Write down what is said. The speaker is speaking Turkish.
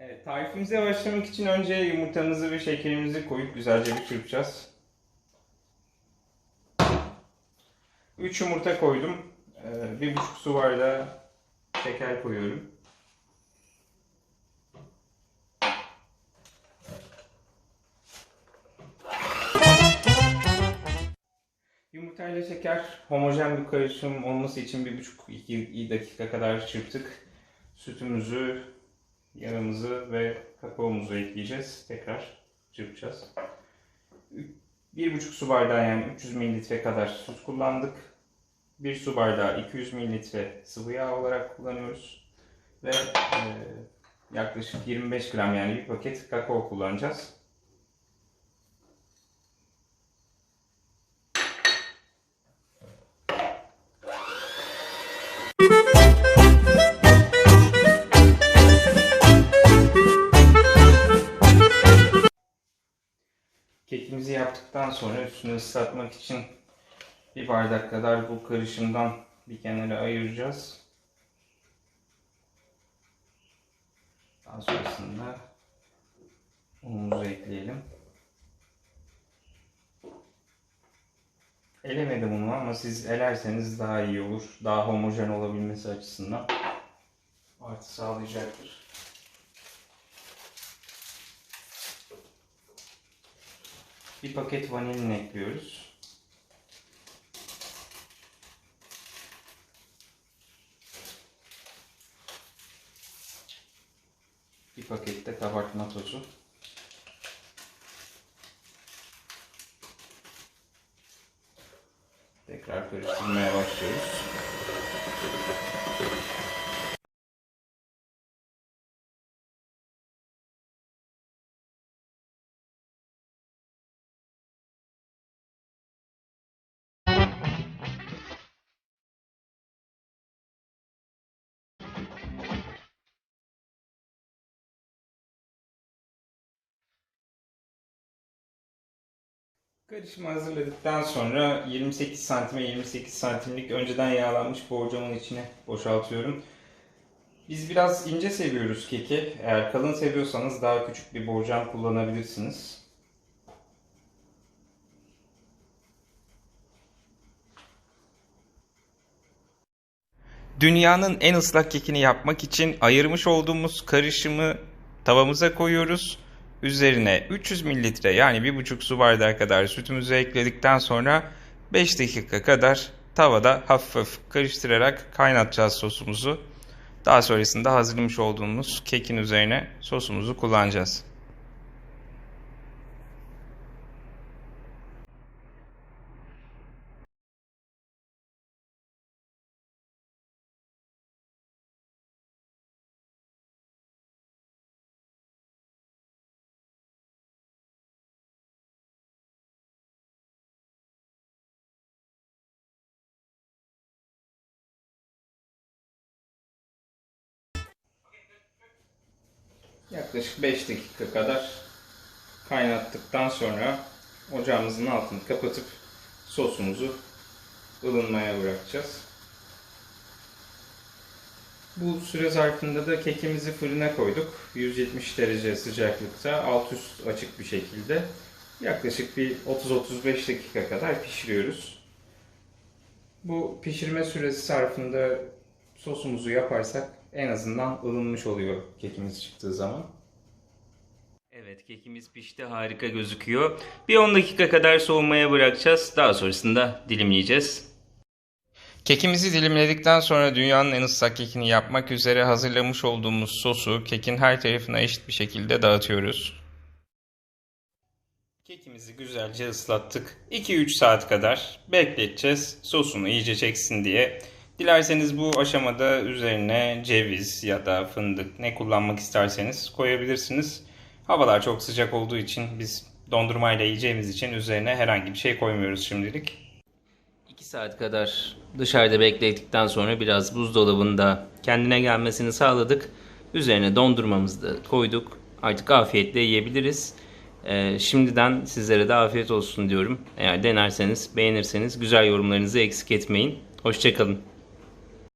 Evet, tarifimize başlamak için önce yumurtamızı ve şekerimizi koyup güzelce bir çırpacağız. 3 yumurta koydum. 1,5 su bardağı şeker koyuyorum. Yumurta ile şeker homojen bir karışım olması için 1,5-2 dakika kadar çırptık. Sütümüzü, yağımızı ve kakaomuzu ekleyeceğiz. Tekrar çırpacağız. 1,5 su bardağı yani 300 mililitre kadar süt kullandık. 1 su bardağı 200 mililitre sıvı yağ olarak kullanıyoruz. Ve e, yaklaşık 25 gram yani bir paket kakao kullanacağız. Kekimizi yaptıktan sonra üstünü ıslatmak için bir bardak kadar bu karışımdan bir kenara ayıracağız. Daha sonrasında unumuzu ekleyelim. Elemedim unu ama siz elerseniz daha iyi olur. Daha homojen olabilmesi açısından artı sağlayacaktır. Bir paket vanilin ekliyoruz. Bir paket de kabartma tozu. Tekrar karıştırmaya başlıyoruz. Karışımı hazırladıktan sonra 28 santime 28 santimlik önceden yağlanmış borcamın içine boşaltıyorum. Biz biraz ince seviyoruz keki. Eğer kalın seviyorsanız daha küçük bir borcam kullanabilirsiniz. Dünyanın en ıslak kekini yapmak için ayırmış olduğumuz karışımı tavamıza koyuyoruz. Üzerine 300 mililitre yani 1,5 su bardağı kadar sütümüzü ekledikten sonra 5 dakika kadar tavada hafif karıştırarak kaynatacağız sosumuzu. Daha sonrasında hazırlamış olduğumuz kekin üzerine sosumuzu kullanacağız. Yaklaşık 5 dakika kadar kaynattıktan sonra ocağımızın altını kapatıp sosumuzu ılınmaya bırakacağız. Bu süre zarfında da kekimizi fırına koyduk. 170 derece sıcaklıkta alt üst açık bir şekilde yaklaşık bir 30-35 dakika kadar pişiriyoruz. Bu pişirme süresi zarfında sosumuzu yaparsak en azından ılınmış oluyor kekimiz çıktığı zaman. Evet kekimiz pişti harika gözüküyor. Bir 10 dakika kadar soğumaya bırakacağız. Daha sonrasında dilimleyeceğiz. Kekimizi dilimledikten sonra dünyanın en ıslak kekini yapmak üzere hazırlamış olduğumuz sosu kekin her tarafına eşit bir şekilde dağıtıyoruz. Kekimizi güzelce ıslattık. 2-3 saat kadar bekleteceğiz sosunu iyice çeksin diye. Dilerseniz bu aşamada üzerine ceviz ya da fındık ne kullanmak isterseniz koyabilirsiniz. Havalar çok sıcak olduğu için biz dondurmayla yiyeceğimiz için üzerine herhangi bir şey koymuyoruz şimdilik. 2 saat kadar dışarıda beklettikten sonra biraz buzdolabında kendine gelmesini sağladık. Üzerine dondurmamızı da koyduk. Artık afiyetle yiyebiliriz. Ee, şimdiden sizlere de afiyet olsun diyorum. Eğer denerseniz, beğenirseniz güzel yorumlarınızı eksik etmeyin. Hoşçakalın.